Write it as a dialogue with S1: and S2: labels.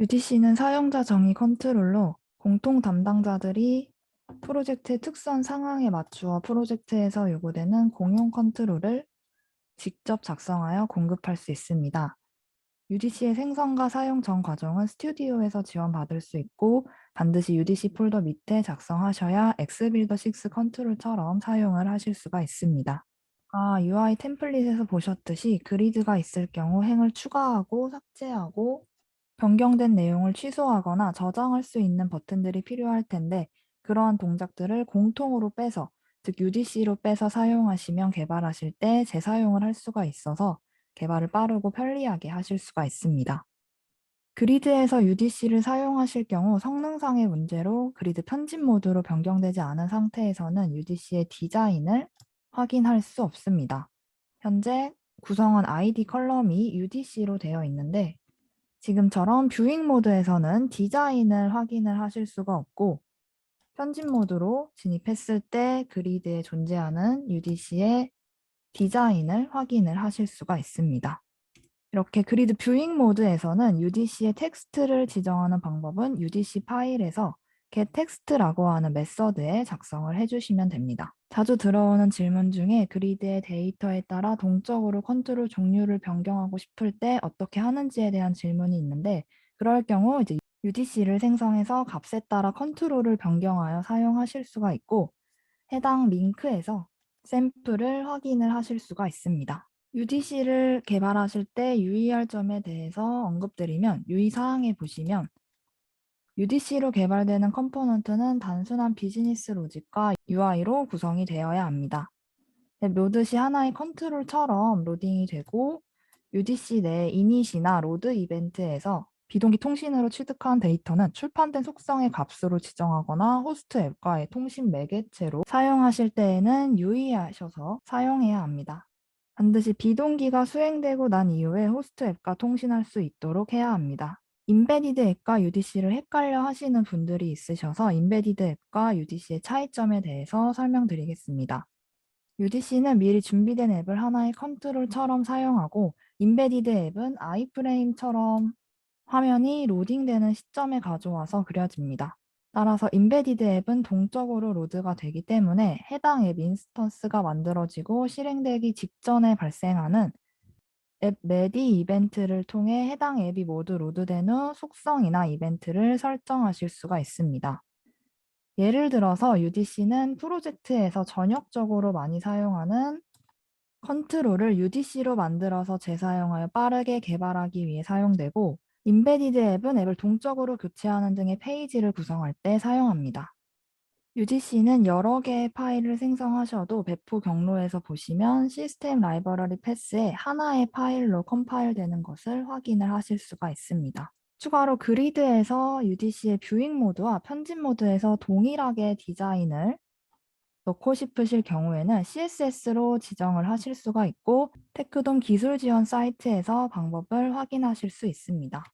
S1: UDC는 사용자 정의 컨트롤러 공통 담당자들이 프로젝트의 특수한 상황에 맞추어 프로젝트에서 요구되는 공용 컨트롤을 직접 작성하여 공급할 수 있습니다. UDC의 생성과 사용 전 과정은 스튜디오에서 지원받을 수 있고 반드시 UDC 폴더 밑에 작성하셔야 엑스빌더 6 컨트롤처럼 사용을 하실 수가 있습니다. 아, UI 템플릿에서 보셨듯이 그리드가 있을 경우 행을 추가하고 삭제하고 변경된 내용을 취소하거나 저장할 수 있는 버튼들이 필요할 텐데 그러한 동작들을 공통으로 빼서 즉 UDC로 빼서 사용하시면 개발하실 때 재사용을 할 수가 있어서 개발을 빠르고 편리하게 하실 수가 있습니다. 그리드에서 UDC를 사용하실 경우 성능상의 문제로 그리드 편집 모드로 변경되지 않은 상태에서는 UDC의 디자인을 확인할 수 없습니다. 현재 구성원 ID 컬럼이 UDC로 되어 있는데 지금처럼 뷰잉 모드에서는 디자인을 확인을 하실 수가 없고 편집 모드로 진입했을 때 그리드에 존재하는 UDC의 디자인을 확인을 하실 수가 있습니다. 이렇게 그리드 뷰잉 모드에서는 UDC의 텍스트를 지정하는 방법은 UDC 파일에서 getText라고 하는 메서드에 작성을 해주시면 됩니다. 자주 들어오는 질문 중에 그리드의 데이터에 따라 동적으로 컨트롤 종류를 변경하고 싶을 때 어떻게 하는지에 대한 질문이 있는데 그럴 경우 이제 UDC를 생성해서 값에 따라 컨트롤을 변경하여 사용하실 수가 있고 해당 링크에서 샘플을 확인을 하실 수가 있습니다. UDC를 개발하실 때 유의할 점에 대해서 언급드리면 유의사항에 보시면 UDC로 개발되는 컴포넌트는 단순한 비즈니스 로직과 UI로 구성이 되어야 합니다. 로드시 하나의 컨트롤처럼 로딩이 되고 UDC 내 이닛이나 로드 이벤트에서 비동기 통신으로 취득한 데이터는 출판된 속성의 값으로 지정하거나 호스트 앱과의 통신 매개체로 사용하실 때에는 유의하셔서 사용해야 합니다. 반드시 비동기가 수행되고 난 이후에 호스트 앱과 통신할 수 있도록 해야 합니다. 인베디드 앱과 UDC를 헷갈려 하시는 분들이 있으셔서 인베디드 앱과 UDC의 차이점에 대해서 설명드리겠습니다. UDC는 미리 준비된 앱을 하나의 컨트롤처럼 사용하고 인베디드 앱은 아이프레임처럼 화면이 로딩되는 시점에 가져와서 그려집니다. 따라서 인베디드 앱은 동적으로 로드가 되기 때문에 해당 앱 인스턴스가 만들어지고 실행되기 직전에 발생하는 앱 레디 이벤트를 통해 해당 앱이 모두 로드된 후 속성이나 이벤트를 설정하실 수가 있습니다. 예를 들어서 UDC는 프로젝트에서 전역적으로 많이 사용하는 컨트롤을 UDC로 만들어서 재사용하여 빠르게 개발하기 위해 사용되고 인베디드 앱은 앱을 동적으로 교체하는 등의 페이지를 구성할 때 사용합니다. UDC는 여러 개의 파일을 생성하셔도 배포 경로에서 보시면 시스템 라이브러리 패스에 하나의 파일로 컴파일되는 것을 확인을 하실 수가 있습니다. 추가로 그리드에서 UDC의 뷰잉 모드와 편집 모드에서 동일하게 디자인을 넣고 싶으실 경우에는 CSS로 지정을 하실 수가 있고 테크돔 기술 지원 사이트에서 방법을 확인하실 수 있습니다.